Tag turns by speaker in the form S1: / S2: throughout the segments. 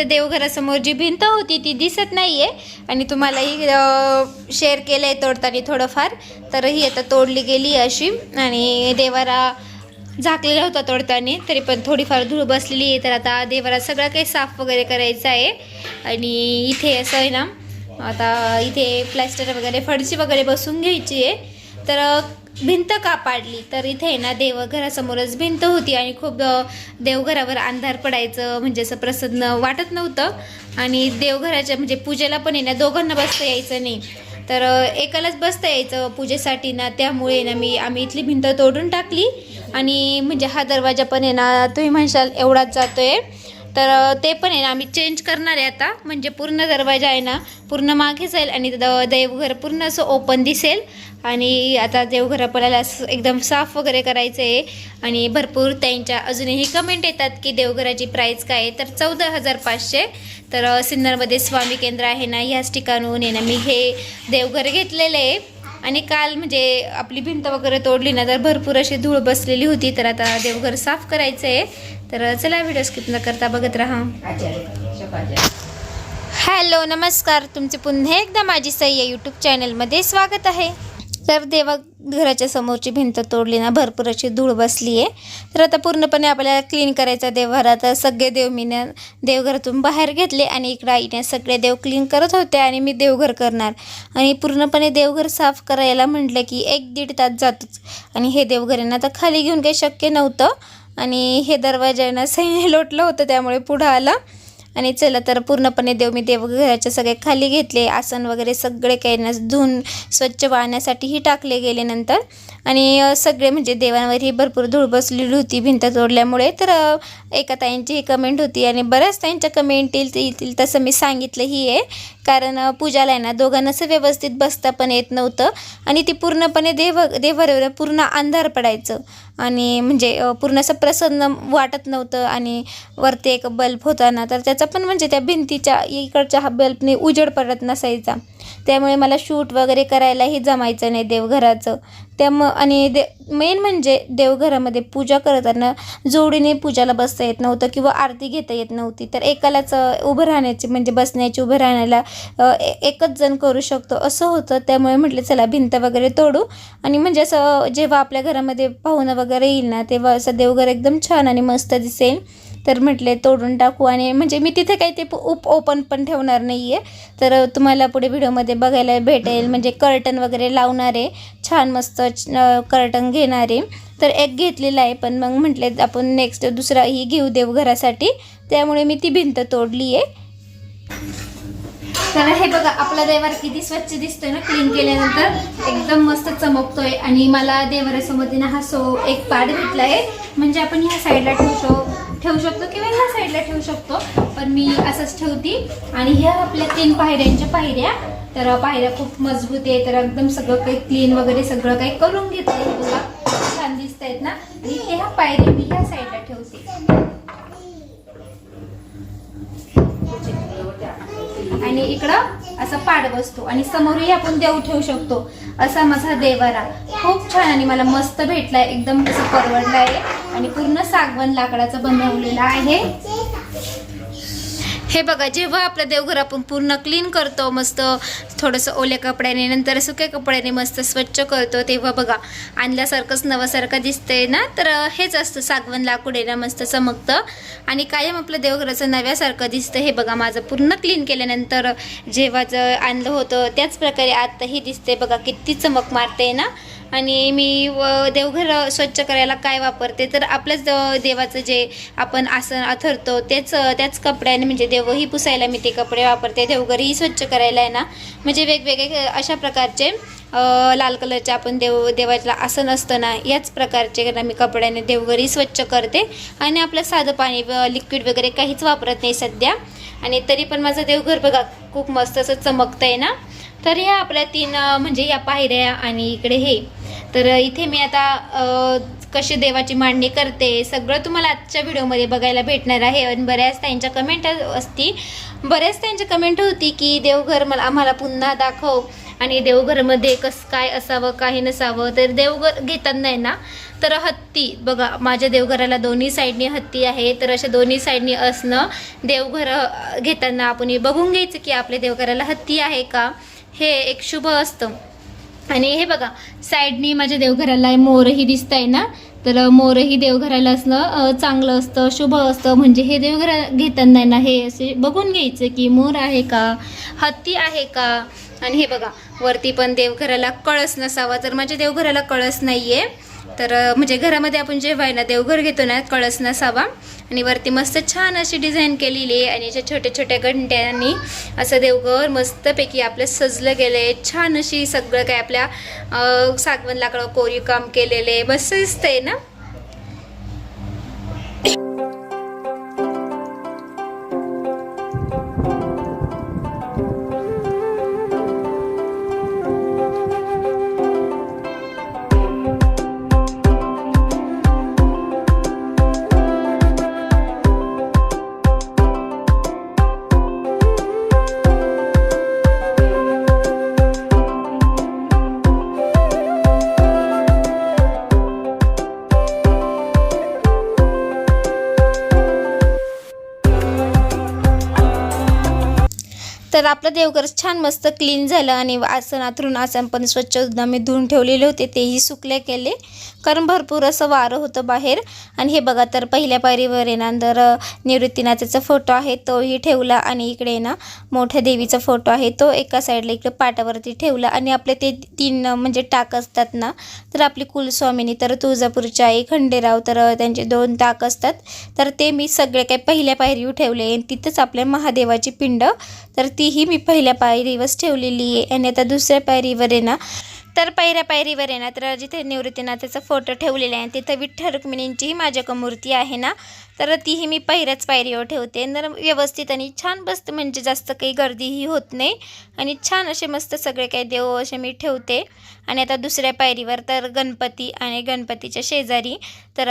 S1: तुम्हाला देवघरासमोर जी भिंत होती ती दिसत नाही आहे आणि तुम्हालाही शेअर केलं आहे तोडताना थोडंफार. तर ही आता तोडली गेली अशी. आणि देवारा झाकलेला होता तोडताना तरी पण थोडीफार धूळ बसलेली आहे. तर आता देवारा सगळं काही साफ वगैरे करायचं आहे. आणि इथे असं आहे ना आता इथे प्लॅस्टर वगैरे फडशी वगैरे बसून घ्यायची आहे. तर भिंत का पाडली? तर इथे आहे ना देवघरासमोरच भिंत होती आणि खूप देवघरावर अंधार पडायचं म्हणजे असं प्रसन्न वाटत नव्हतं. आणि देवघराच्या म्हणजे पूजेला पण आहे ना दोघांना बसता यायचं नाही. तर एकालाच बसता यायचं पूजेसाठी ना त्यामुळे ना मी आम्ही इथली भिंत तोडून टाकली. आणि म्हणजे हा दरवाजा पण आहे ना तुम्ही म्हणशाल एवढाच जातो आहे तर ते पण आहे ना आम्ही चेंज करणार आहे आता. म्हणजे पूर्ण दरवाजा आहे ना पूर्ण मागे जाईल आणि द- देवघर पूर्ण असं ओपन दिसेल. आणि आता देवघर आपल्याला एकदम साफ वगैरे करायचं आहे आणि भरपूर त्यांच्या अजूनही कमेंट येतात की देवघराची प्राईस काय आहे. तर चौदा हजार पाचशे. तर सिन्नरमध्ये स्वामी केंद्र आहे ना ह्याच ठिकाणून आहे ना मी हे देवघर घेतलेलं आहे. आणि काल म्हणजे आपली भिंत वगैरे तोडली ना तर भरपूर अशी धूळ बसलेली होती. तर आता देवघर साफ करायचं आहे तर चला व्हिडिओ स्किप न करता बघत राहा. हॅलो नमस्कार. तुमचे पुन्हा एकदा माझी सई या यूट्यूब चॅनलमध्ये स्वागत आहे. तर देवा घराच्या समोरची भिंत तोडली ना भरपूर अशी धूळ बसली आहे. तर आता पूर्णपणे आपल्याला क्लीन करायचा देवघर आता सगळे देव मी देवघरातून बाहेर घेतले आणि इकडं आईने सगळे देव क्लीन करत होते आणि मी देवघर करणार. आणि पूर्णपणे देवघर साफ करायला म्हटलं की एक दीड तास जातोच. आणि हे देवघरांना आता खाली घेऊन काही शक्य नव्हतं. आणि हे दरवाजानं सैन्य लोटलं होतं त्यामुळे पुढं आलं. आणि चला तर पूर्णपणे देव मी देवघराच्या सगळे खाली घेतले आसन वगैरे सगळे काही ना धुवून स्वच्छ वाळण्यासाठीही टाकले गेले नंतर. आणि सगळे म्हणजे देवांवरही भरपूर धूळ बसलेली होती भिंत तोडल्यामुळे. तर एका ताईंची ही कमेंट होती आणि बऱ्याच ताईंच्या कमेंट येईल येतील तसं मी सांगितलंही आहे. कारण पूजाला आहे ना दोघांना असं व्यवस्थित बसता पण येत नव्हतं आणि ती पूर्णपणे देव देवावर पूर्ण अंधार पडायचं. आणि म्हणजे पूर्ण असं प्रसन्न वाटत नव्हतं आणि वरती एक बल्ब होता ना तर त्याचा पण म्हणजे त्या भिंतीच्या इकडच्या हा बल्बने उजेड पडत नसायचा. त्यामुळे मला शूट वगैरे करायलाही जमायचं नाही देवघराचं. त्यामुळं आणि दे मेन म्हणजे देवघरामध्ये पूजा करताना जोडीने पूजाला बसता येत नव्हतं किंवा आरती घेता येत नव्हती. तर एकालाच उभं राहण्याची म्हणजे बसण्याची उभं राहण्याला ए- एकच जण करू शकतो असं होतं. त्यामुळे म्हटलं चला भिंत वगैरे तोडू. आणि म्हणजे असं जेव्हा आपल्या घरामध्ये पाहुणं वगैरे येईल ना तेव्हा असं देवघर एकदम छान आणि मस्त दिसेल. तर म्हटले तोडून टाकू. आणि म्हणजे मी तिथे काही ते उप ओपन पण ठेवणार नाही आहे तर तुम्हाला पुढे व्हिडिओमध्ये बघायला भेटेल. म्हणजे कर्टन वगैरे लावणारे छान मस्त कर्टन घेणारे. तर एक घेतलेला आहे. पण मग म्हटले आपण नेक्स्ट दुसरा ही घेऊ देवघरासाठी त्यामुळे मी ती भिंत तोडली आहे तर हे बघा आपला देवार किती स्वच्छ दिसतोय ना क्लीन केल्यानंतर. एकदम मस्त चमकतोय. आणि मला देवाऱ्यासोबत ना हा सो एक पाड भेटलाय. म्हणजे आपण ह्या साईडला ठेवतो. ठेवू शकतो किंवा ह्या साईडला ठेवू शकतो. पण मी असंच ठेवते. आणि ह्या आपल्या तीन पायऱ्यांच्या पायऱ्या. तर पायऱ्या खूप मजबूत आहे. तर एकदम सगळं काही क्लीन वगैरे सगळं काही करून घेतलंय तुला. बघा छान दिसत आहेत ना? आणि ह्या पायऱ्या मी ह्या साईडला ठेवते. आणि इकडं असा पाड बसतो आणि समोरही आपण देव ठेवू शकतो असा माझा देवारा खूप छान आणि मला मस्त भेटलाय एकदम तसं परवडला आहे आणि पूर्ण सागवण लाकडाचं बनवलेलं आहे. हे बघा जेव्हा आपलं देवघर आपण पूर्ण क्लीन करतो मस्त थोडंसं ओल्या कपड्याने नंतर सुक्या कपड्याने मस्त स्वच्छ करतो तेव्हा बघा आणल्यासारखंच नवासारखं दिसतंय ना? तर हेच असतं सागवण लाकूड आहे ना मस्त चमकतं. आणि कायम आपलं देवघराचं नव्यासारखं दिसतं हे बघा माझं पूर्ण क्लीन केल्यानंतर जेव्हा जर आणलं होतं त्याच प्रकारे आत्ताही दिसते बघा किती चमक मारते ना? आणि मी व देवघर स्वच्छ करायला काय वापरते तर आपलंच द- देवाचं जे आपण आसन अथरतो तेच त्याच कपड्याने म्हणजे देवही पुसायला मी ते कपडे वापरते. देवघरही स्वच्छ करायला आहे ना. म्हणजे वेगवेगळे अशा प्रकारचे लाल कलरचे आपण देव देवाचं आसन असतं ना याच प्रकारचे ना मी कपड्याने देवघरही स्वच्छ करते. आणि आपलं साधं पाणी लिक्विड वगैरे काहीच वापरत नाही सध्या. आणि तरी पण माझं देवघर बघा खूप मस्त असं चमकतं आहे ना. तर ह्या आपल्या तीन म्हणजे या पायऱ्या आणि इकडे हे. तर इथे मी आता कशी देवाची मांडणी करते सगळं तुम्हाला आजच्या व्हिडिओमध्ये बघायला भेटणार आहे. आणि बऱ्याच त्यांच्या कमेंट असती बऱ्याच त्यांच्या कमेंट होती की देवघर मला आम्हाला पुन्हा दाखव. आणि देवघरमध्ये कसं काय असावं काही नसावं. तर देवघर घेताना आहे ना तर हत्ती बघा माझ्या देवघराला दोन्ही साईडनी हत्ती आहे. तर अशा दोन्ही साईडनी असणं देवघर घेताना आपण बघून घ्यायचं की आपल्या देवघराला हत्ती आहे का? हे एक शुभ असतं. आणि हे बघा साईडनी माझ्या देवघराला मोरही दिसत आहे ना? तर मोरही देवघराला असणं चांगलं असतं शुभ असतं. म्हणजे हे देवघर घेताना आहे ना हे असे बघून घ्यायचं की मोर आहे का? हत्ती आहे का? आणि हे बघा वरती पण देवघराला कळस नसावा. तर माझ्या देवघराला कळस नाही आहे तर म्हणजे घरामध्ये आपण जेव्हा आहे ना देवघर घेतो ना कळस नसावा आणि वरती मस्त छान अशी डिझाईन केलेली आहे आणि याच्या छोट्या छोट्या घंट्यांनी असं देवघर मस्तपैकी आपलं सजलं गेलं आहे छान अशी सगळं काय आपल्या सागवण लाकडं कोरीव काम केलेले मस्त दिसतंय ना? आपलं देवघर छान मस्त क्लीन झालं आणि आसन आथरून आसन पण स्वच्छ मी धुवून ठेवलेले होते तेही सुकले केले. कारण भरपूर असं वारं होतं बाहेर. आणि हे बघा तर पहिल्या पायरीवर आहे ना तर निवृत्तीनाथाचा फोटो आहे तोही ठेवला आणि इकडे ना मोठ्या देवीचा फोटो आहे तो एका साईडला इकडे पाटावरती ठेवला आणि आपले ते तीन म्हणजे टाक असतात ना तर आपली कुलस्वामिनी तर तुळजापूरची आई खंडेराव तर त्यांचे दोन टाक असतात. तर ते मी सगळे काही पहिल्या पायरीवर ठेवले आणि तिथंच आपल्या महादेवाची पिंड तर तीही मी पहिल्या पायरीवरच ठेवलेली आहे आणि आता दुसऱ्या पायरीवर आहे ना तर पहिल्या पायरीवर आहे ना तर जिथे निवृत्तीनाथाचा फोटो ठेवलेला आहे तिथं विठ्ठल रुक्मिणींचीही माझ्याकडं मूर्ती आहे ना तर तीही मी पहिल्याच पायरीवर ठेवते. तर व्यवस्थित आणि छान बसतं म्हणजे जास्त काही गर्दीही होत नाही आणि छान असे मस्त सगळे काही देव असे मी ठेवते. आणि आता दुसऱ्या पायरीवर तर गणपती आणि गणपतीच्या शेजारी तर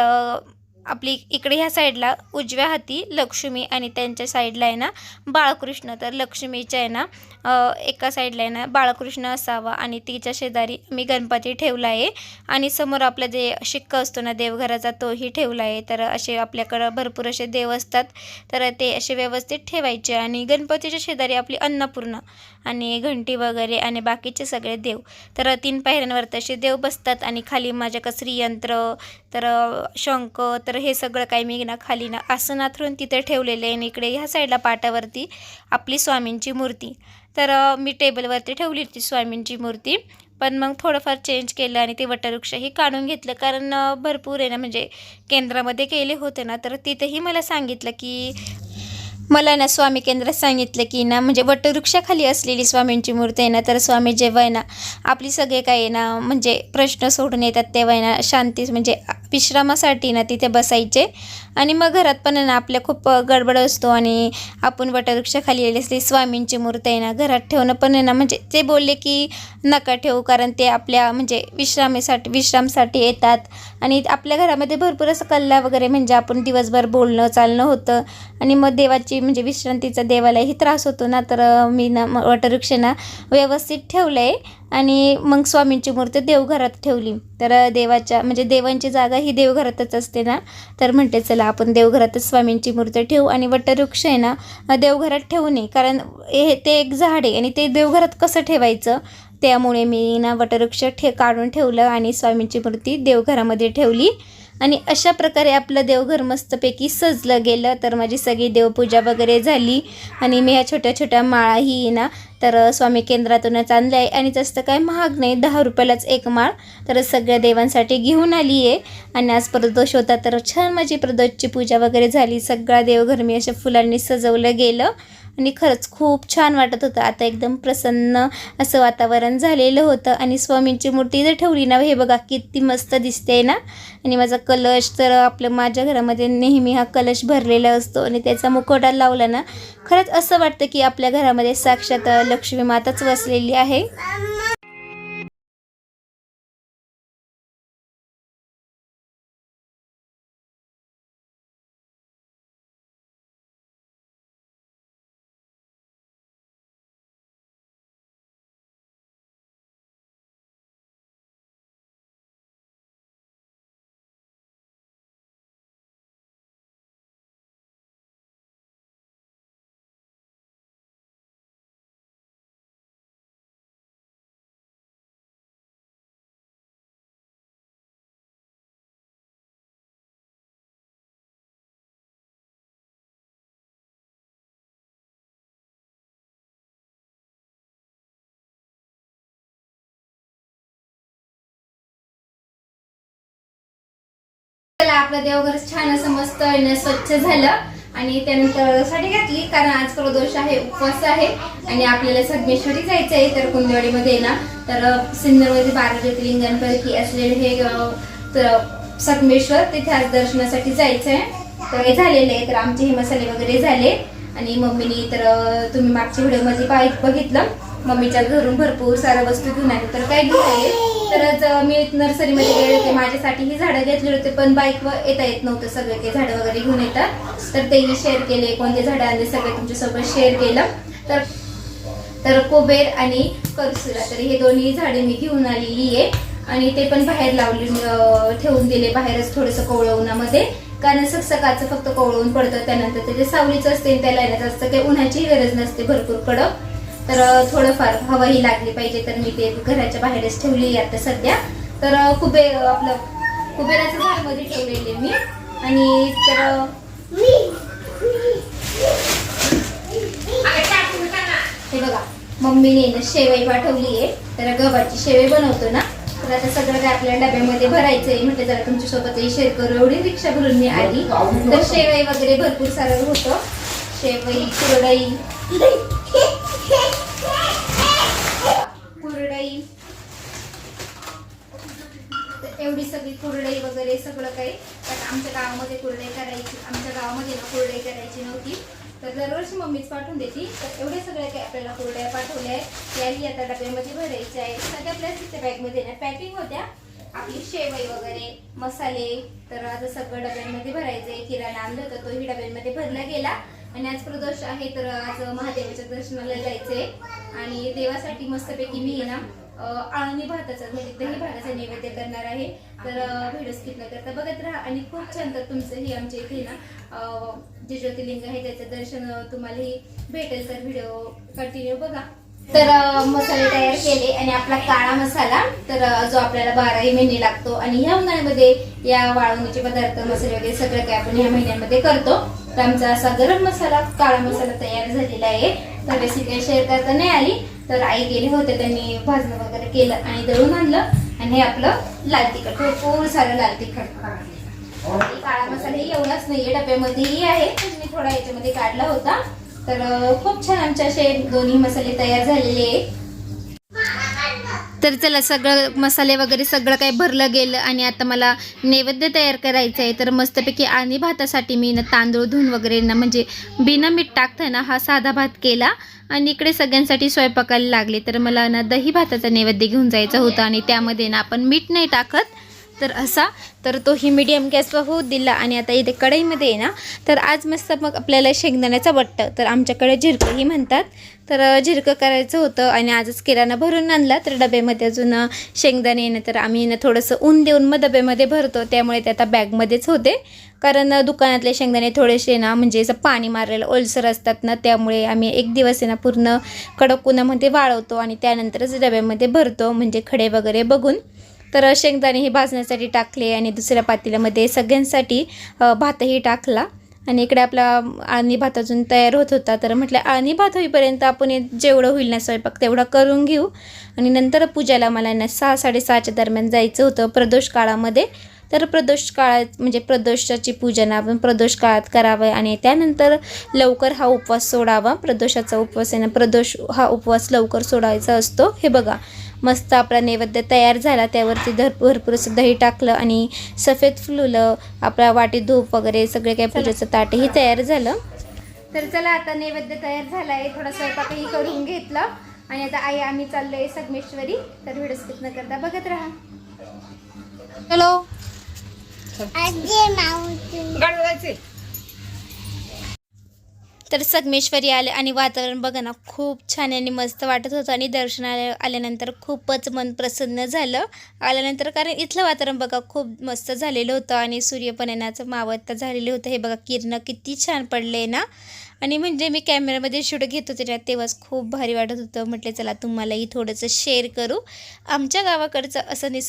S1: आपली इकडे ह्या साईडला उजव्या हाती लक्ष्मी आणि त्यांच्या साईडला आहे ना बाळकृष्ण. तर लक्ष्मीच्या आहे ना एका साईडला आहे ना बाळकृष्ण असावा आणि तिच्या शेजारी मी गणपती ठेवला आहे. आणि समोर आपला जे शिक्का असतो ना देवघराचा तोही ठेवला आहे. तर असे आपल्याकडं भरपूर असे देव असतात. तर ते असे व्यवस्थित ठेवायचे आणि गणपतीच्या शेजारी आपली अन्नपूर्णा आणि घंटी वगैरे आणि बाकीचे सगळे देव. तर तीन पायऱ्यांवर तसे देव बसतात आणि खाली माझ्या कसरी यंत्र तर शंख तर हे सगळं काही मी ना खाली ना आसनाथरून तिथे ठेवलेलं आहे आणि इकडे ह्या साईडला पाटावरती आपली स्वामींची मूर्ती. तर मी टेबलवरती ठेवली होती स्वामींची मूर्ती. पण मग थोडंफार चेंज केलं आणि ते वटवृक्षही काढून घेतलं. कारण भरपूर आहे ना म्हणजे केंद्रामध्ये केले होते ना तर तिथेही मला सांगितलं की मला ना स्वामी केंद्रात सांगितलं की ना म्हणजे वटवृक्षाखाली असलेली स्वामींची मूर्ती आहे ना तर स्वामी जेव्हा आहे ना आपली सगळे काही आहे ना म्हणजे प्रश्न सोडून येतात तेव्हा आहे ना शांती म्हणजे विश्रामासाठी ना तिथे बसायचे. आणि मग घरात पण आहे ना आपल्या खूप गडबड असतो आणि आपण वटवृक्षाखाली आली असली स्वामींची मूर्ती आहे ना घरात ठेवणं पण आहे ना म्हणजे ते बोलले की नका ठेवू कारण ते आपल्या म्हणजे विश्रामीसाठी विश्रामसाठी येतात. आणि आपल्या घरामध्ये भरपूर असं कल्ला वगैरे म्हणजे आपण दिवसभर बोलणं चालणं होतं. आणि मग देवाची म्हणजे विश्रांतीचा देवालाही त्रास होतो ना तर मी ना म- वटवृक्ष व्यवस्थित ठेवलं आहे आणि मग स्वामींची मूर्ती देवघरात ठेवली. तर देवाच्या म्हणजे देवांची जागा ही देवघरातच असते ना तर म्हणते चला आपण देवघरातच स्वामींची मूर्ती ठेवू आणि वटवृक्ष आहे ना देवघरात ठेवू नये. कारण हे ते एक झाड आहे आणि ते देवघरात कसं ठेवायचं? त्यामुळे मी ना वटवृक्ष ठे काढून ठेवलं आणि स्वामींची मूर्ती देवघरामध्ये ठेवली. आणि अशा प्रकारे आपलं देवघर मस्तपैकी सजलं गेलं. तर माझी सगळी देवपूजा वगैरे झाली. आणि मी ह्या छोट्या छोट्या माळाही ना तर स्वामी केंद्रातूनच आणलं आहे आणि जास्त काय महाग नाही दहा रुपयालाच एक माळ. तर सगळ्या देवांसाठी घेऊन आली आहे. आणि आज प्रदोष होता तर छान माझी प्रदोषची पूजा वगैरे झाली. सगळा देवघर मी अशा फुलांनी सजवलं गेलं. आणि खरंच खूप छान वाटत होतं. आता एकदम प्रसन्न असं वातावरण झालेलं होतं. आणि स्वामींची मूर्ती जर ठेवली ना हे बघा किती मस्त दिसते ना. आणि माझा कलश तर आपलं माझ्या घरामध्ये नेहमी हा कलश भरलेला असतो. आणि त्याचा मुखवटा लावला ना खरंच असं वाटतं की आपल्या घरामध्ये साक्षात लक्ष्मी माताच वसलेली आहे. आपलं देवघर छान असं मस्त स्वच्छ झालं. आणि त्यानंतर साडी घातली कारण आज प्रदोष आहे उपवास आहे. आणि आपल्याला संगमेश्वरी जायचं आहे तर कुंदवाडीमध्ये ना. तर सिन्नरमध्ये बारा ज्योतिर्लिंगांपैकी असलेले हे तर संगमेश्वर तिथे आज दर्शनासाठी जायचं आहे तर हे झालेलं आहे तर आमचे हे मसाले वगैरे झाले. आणि मम्मीनी तर तुम्ही मागच्या व्हिडिओमध्ये बाईक बघितलं. मम्मीच्या घरून भरपूर साऱ्या वस्तू घेऊन आले. तर काय घेऊन आले? तरच मी नर्सरीमध्ये गेले होते. माझ्यासाठी ही झाडं घेतली होते पण बाईकवर येता येत नव्हतं. सगळे ते झाडं वगैरे घेऊन येतात. तर तेही शेअर केले. कोणते झाडं आणले? सगळे तुमच्यासोबत शेअर केलं. तर तर कुबेर आणि करसुला तर हे दोन्ही झाडे मी घेऊन आलेली आहे. आणि ते पण बाहेर लावली ठेवून दिले. बाहेरच थोडंसं कोवळं उन्हामध्ये. कारण सकसकाचं फक्त कोवळं ऊन पडतं. त्यानंतर ते जे सावलीचं असते त्याला येण्याचं असतं काही उन्हाची गरज नसते भरपूर कडक. तर थोडंफार हवाही लागली पाहिजे तर मी ते घराच्या बाहेरच ठेवली आता सध्या. तर कुबे कुबेर आपलं कुबेराचं झाडमध्ये ठेवलेले मी. आणि तर हे बघा मम्मीने ना शेवई पाठवली आहे. तर गव्हाची शेवई बनवतो ना. तर आता सगळं काय आपल्या डब्यामध्ये भरायचं आहे म्हटलं जरा तुमच्यासोबत शेअर करू. एवढी रिक्षा भरून मी आली. तर शेवई वगैरे भरपूर सारं होतं. शेवई कुरडई कुरडई तर एवढी सगळी कुरडई वगैरे सगळं काही. पण आमच्या गावामध्ये कुरडई करायची आमच्या गावामध्ये ना कुरडई करायची नव्हती. तर दरवर्षी मम्मीच पाठवून देते. तर एवढे सगळ्या काही आपल्याला कुरड्या पाठवल्या आहेत. याही आता डब्यामध्ये भरायच्या आहेत. सगळ्या प्लॅस्टिकच्या बॅगमध्ये ना पॅकिंग होत्या. आपली शेवई वगैरे मसाले. तर आता सगळं डब्यांमध्ये भरायचं आहे किराणा आणलं होतं तोही डब्यांमध्ये भरला गेला. आणि आज प्रदोष आहे तर आज महादेवाच्या दर्शनाला जायचंय. आणि देवासाठी मस्तपैकी मी ना आळणी भाताचा म्हणजे दही भाताचा नैवेद्य करणार आहे. तर व्हिडिओ स्किप न करता बघत राहा आणि खूप छान तर तुमचं ही आमच्या इथे ना जे ज्योतिर्लिंग आहे त्याचं दर्शन तुम्हालाही भेटेल तर व्हिडिओ कंटिन्यू बघा. तर मसाले तयार केले आणि आपला काळा मसाला तर जो आपल्याला बाराही महिने लागतो आणि ह्या उन्हाळ्यामध्ये या वाळवणीचे पदार्थ मसाले वगैरे सगळं काय आपण ह्या महिन्यामध्ये करतो. तर आमचा असा गरम मसाला काळा मसाला तयार झालेला आहे. तर रेसिपी शेअर करता नाही आली. तर आई गेले होते त्यांनी भाजणं वगैरे केलं आणि दळून आणलं आणि हे आपलं लाल तिखट भरपूर सारं लाल तिखट. काळा मसाला ही एवढाच नाहीये डब्यामध्येही आहे मी थोडा याच्यामध्ये काढला होता. तर खूप छान आमचे असे दोन्ही मसाले तयार झालेले आहेत. तर चला सगळं मसाले वगैरे सगळं काही भरलं गेलं आणि आता मला नैवेद्य तयार करायचं आहे. तर मस्तपैकी आणि भातासाठी मी ना तांदूळ धुवून वगैरे ना म्हणजे बिना मीठ टाकता ना हा साधा भात केला आणि इकडे सगळ्यांसाठी स्वयंपाकाला लागले. तर मला ना दही भाताचा नैवेद्य घेऊन जायचा होता आणि त्यामध्ये ना आपण मीठ नाही टाकत. तर असा तर तोही मिडियम गॅसवर होऊ दिला आणि आता इथे कढईमध्ये आहे ना तर आज मस्त मग आपल्याला शेंगदाण्याचा बट्ट तर आमच्याकडे झिरकंही म्हणतात. तर झिरकं करायचं होतं आणि आजच किराणा भरून आणला. तर डब्यामध्ये अजून शेंगदाणे येणं तर आम्ही ना थोडंसं ऊन देऊन मग डब्यामध्ये भरतो. त्यामुळे ते आता बॅगमध्येच होते. कारण दुकानातले शेंगदाणे थोडेसे ना म्हणजे असं पाणी मारलेलं ओलसर असतात ना त्यामुळे आम्ही एक दिवस ना पूर्ण कडक उन्हामध्ये वाळवतो आणि त्यानंतरच डब्यामध्ये भरतो म्हणजे खडे वगैरे बघून. तर शेंगदाणे हे भाजण्यासाठी टाकले आणि दुसऱ्या पातेल्यामध्ये सगळ्यांसाठी भातही टाकला. आणि इकडे आपला आळणी भात अजून तयार होत होता तर म्हटलं आळणी भात होईपर्यंत आपण जेवढं होईल ना स्वयंपाक तेवढा करून घेऊ. आणि नंतर पूजाला मला ना सहा साडेसहाच्या दरम्यान जायचं होतं प्रदोष काळामध्ये. तर प्रदोष काळात म्हणजे प्रदोषाची पूजन आपण प्रदोष काळात करावं आणि त्यानंतर लवकर हा उपवास सोडावा. प्रदोषाचा उपवास आहे ना प्रदोष हा उपवास लवकर सोडायचा असतो. हे बघा मस्त आपला नैवेद्य तयार झाला त्यावरती धर भरपूर असं दही टाकलं आणि सफेद फुललं आपल्या वाटी धूप वगैरे सगळे काही पूजेचं ताटही तयार झालं. तर चला आता नैवेद्य तयार झाला आहे थोडा स्वयंपाकही करून घेतलं. आणि आता आई आम्ही चाललोय संगमेश्वरी. तर व्हिडिओ स्किप न करता बघत राहा. हॅलो तर संगमेश्वरी आले आणि वातावरण बघा ना खूप छान आणि मस्त वाटत होतं आणि दर्शनाला आल्यानंतर खूपच मन प्रसन्न झालं. आल्यानंतर कारण इथलं वातावरण बघा खूप मस्त झालेलं होतं आणि सूर्यपणाचं मावत झालेलं होतं. हे बघा किरणं किती छान पडले ना. आणि म्हणजे मी कॅमेऱ्यामध्ये शूट घेत होते ना तेव्हाच खूप भारी वाटत होतं. म्हटलं चला तुम्हालाही थोडंसं शेअर करू. आमच्या गावाकडचं असं निस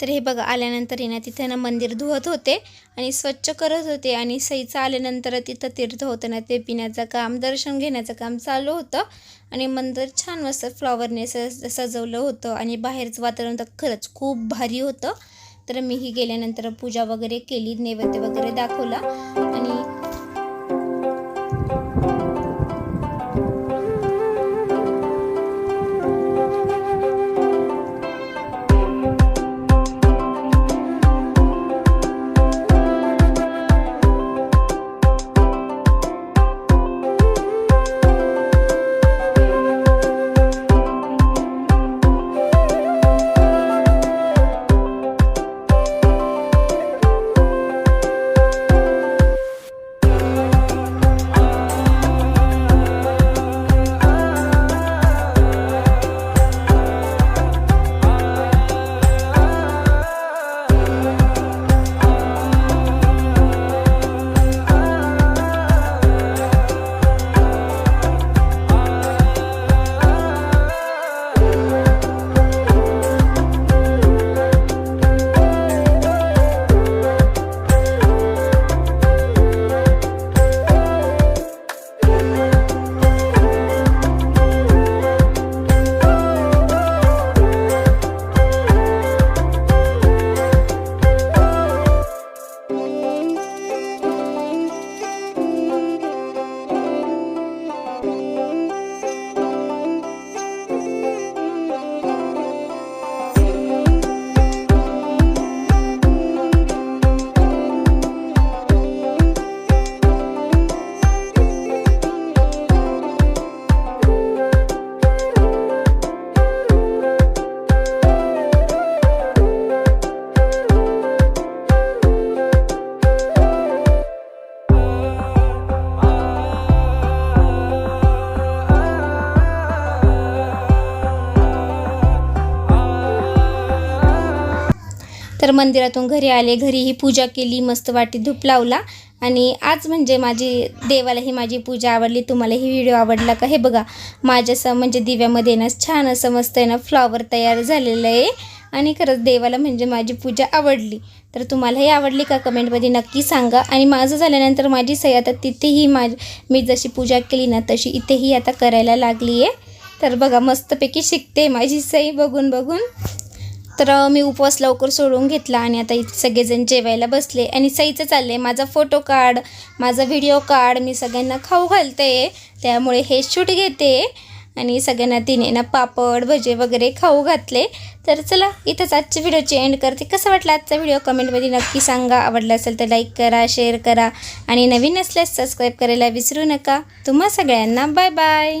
S1: तर हे बघा आल्यानंतर येणं ना तिथे ना मंदिर धुवत होते आणि स्वच्छ करत होते आणि सईचं आल्यानंतर तिथं तीर्थ होतं ना ते पिण्याचं काम दर्शन घेण्याचं काम चालू होतं आणि मंदिर छान मस्त फ्लॉवरने स सजवलं होतं आणि बाहेरचं वातावरण तर खरंच खूप भारी होतं. तर मीही गेल्यानंतर पूजा वगैरे केली नैवेद्य वगैरे दाखवला आणि मंदिरातून घरी आले घरीही पूजा केली मस्त वाटी धूप लावला. आणि आज म्हणजे माझी देवाला ही माझी पूजा आवडली तुम्हाला ही व्हिडिओ आवडला का? हे बघा माझ्यासं म्हणजे दिव्यामध्ये ना छान असं मस्त आहे ना फ्लॉवर तयार झालेलं आहे. आणि खरंच देवाला म्हणजे माझी पूजा आवडली. तर तुम्हालाही आवडली का? कमेंटमध्ये नक्की सांगा. आणि माझं झाल्यानंतर माझी सई आता तिथेही माझ मी जशी पूजा केली ना तशी इथेही आता करायला लागली आहे. तर बघा मस्तपैकी शिकते माझी सई बघून बघून. तर मी उपवास लवकर सोडून घेतला आणि आता इथे सगळेजण जेवायला बसले. आणि सईचं चाललं आहे माझा फोटो काढ माझा व्हिडिओ काढ मी सगळ्यांना खाऊ घालते. त्यामुळे हे शूट घेते आणि सगळ्यांना तिने ना पापड भजे वगैरे खाऊ घातले. तर चला इथंच आजच्या व्हिडिओची एंड करते. कसं वाटलं आजचा व्हिडिओ कमेंटमध्ये नक्की सांगा. आवडला असेल तर लाईक करा शेअर करा. आणि नवीन असल्यास सबस्क्राईब करायला विसरू नका. तुम्हा सगळ्यांना बाय बाय